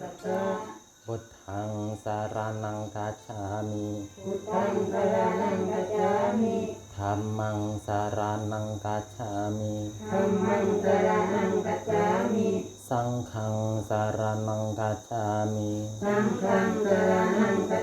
พุทธังสารนังกัจฉามิพุทธังสารนังกัจฉามิธรรมังสารนังกัจฉามิธรรมังสารนังกัจฉามิสังฆังสารนังกัจฉามิสังฆังสารนังกั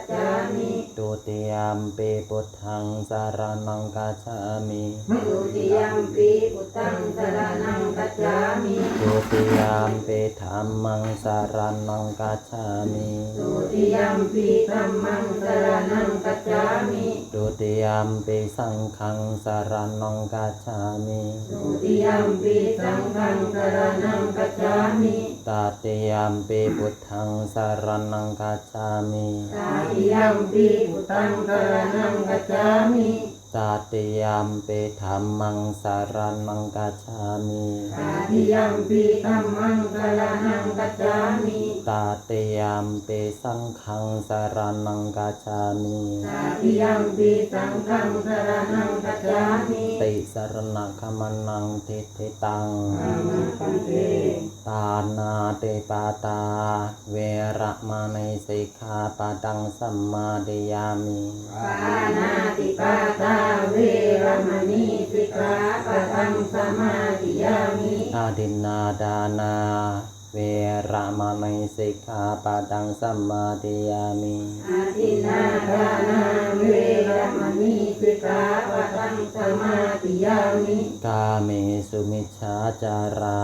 ตุติยามปิพุทธังสารนังกัจฉามิทุติยัมปีพุทธังสรณังกัจฉามิตุติยามปิธัมมังสารนังกัจฉามิทุติยัมปีธัมมังสรณังกัจฉามิตุติยามปิสังฆังสารนังกัจฉามิทุติยัมปีสังฆังสรณังกัจฉามิตาติยามปิพุทธังสารนังกัจฉามิตาติยัมปีพุทธังสรณังกัจฉามิตาติยามปิธัมมังสารนังกัจฉามิตาติยัมปีธัมมังสรณังกัจฉามิตาติยามปิสังฆังสารนังกัจฉามิตาติยัมปีสังฆังสารณังกัจฉามิติสารณคมนังทิฏฐิตังอามาปันเตานา ตปาตา เวระมานิสิกขาปะดังสัมมาเดยามิปานาติปาตา เวรมณีสิกขาปะทังสมาธิยามิอาดินนาดานา เวระมานิสิกขาปะดังสัมมาเดยามิอาทินนาทานาเวรมณีสิกขาปะทังสมาธิยามิกาเมสุมิชฌาจารา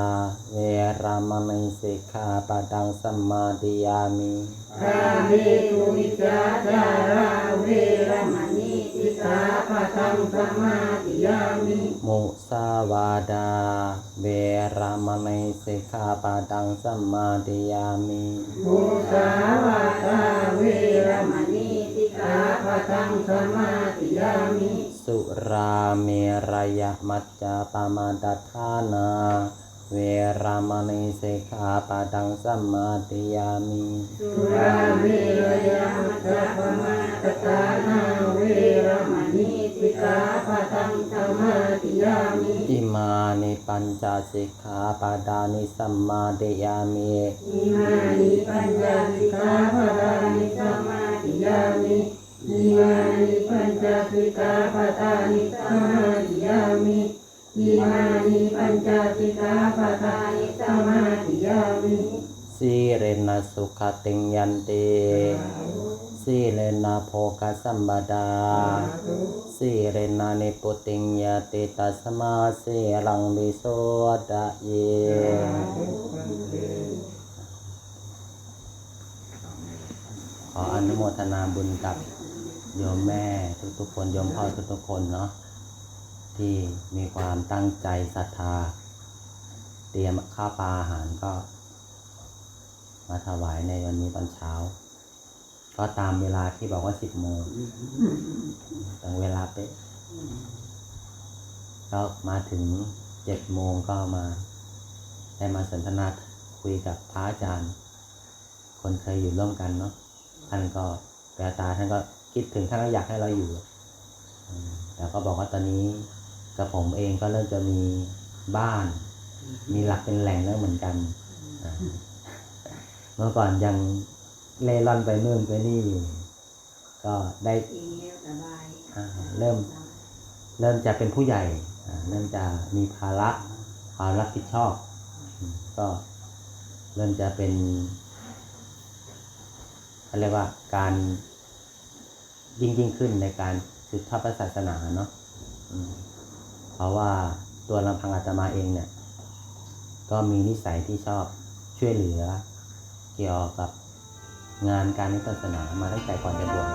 เวระมานิสิกขาปะดังสัมมาเดยามิกาเมตุมิจฉาจาราเวรมณีสิกขาปะทังสมาธิยามิ มุสาวาดา เวระมานิสิกขาปะดังสัมมาเดยามิมุสาวาตาเวรมณีสิกขาปะทังสมาธิยามิ สุราเมรยมัจจาปมาดัฏฐานา เวรามณีสิกขาปะดังสัมมาติยามิ สุราเมรย ปัญจสิกขาปะดานิสัมมาติยามิอิมานิปัญจสิกขาปะทานิสมาธิยามิอิมานิปัญจสิกขาปะทานิสมาธิยามิอิมานิปัญจสิกขาปะทานิสมาธิยามิสีเรนะสุขติงยันติ สีเรนะโภคสัมบดาสีเรนะนิปุติงยติตัสมาสีรังวิโสดะเยขออนุโมทนาบุญกับโยมแม่ทุกๆคนโยมพ่อทุกๆคนเนาะที่มีความตั้งใจศรัทธา เตรียมข้าวปลาอาหารก็ มาถวายในวันนี้ตอนเช้า ก็ตามเวลาที่บอกว่าสิบโมงตรงเวลาเป๊ะก็มาถึงเจ็ดโมงก็มา ได้มาสนทนาคุยกับพระอาจารย์ คนเคยอยู่ร่วมกันเนาะท่านก็แววตาท่านก็คิดถึงท่านก็อยากให้เราอยู่อืมแต่ก็บอกว่าตอนนี้กับผมเองก็เริ่มจะมีบ้าน มีหลักเป็นแหล่งแล้วเหมือนกันอ่าเมื่อก่อนยัง เล่ร่อนไปนู่นไปนี่อยู่ก็ได้ทีนี้สบายอ่าเริ่มเริ่มจะเป็นผู้ใหญ่อ่าเริ่มจะมีภาระความรับผิดชอบอืมก็เริ่มจะเป็นเขาเรียกว่าการยิ่งยิ่งขึ้นในการสืบทอดพระศาสนาเนาะอืมเพราะว่าตัวลำพังอาตมาเองเนี่ย ก็มีนิสัยที่ชอบช่วยเหลือ เกี่ยวกับ งานการนิศาสนามาตั้งแต่ก่อนจะบวช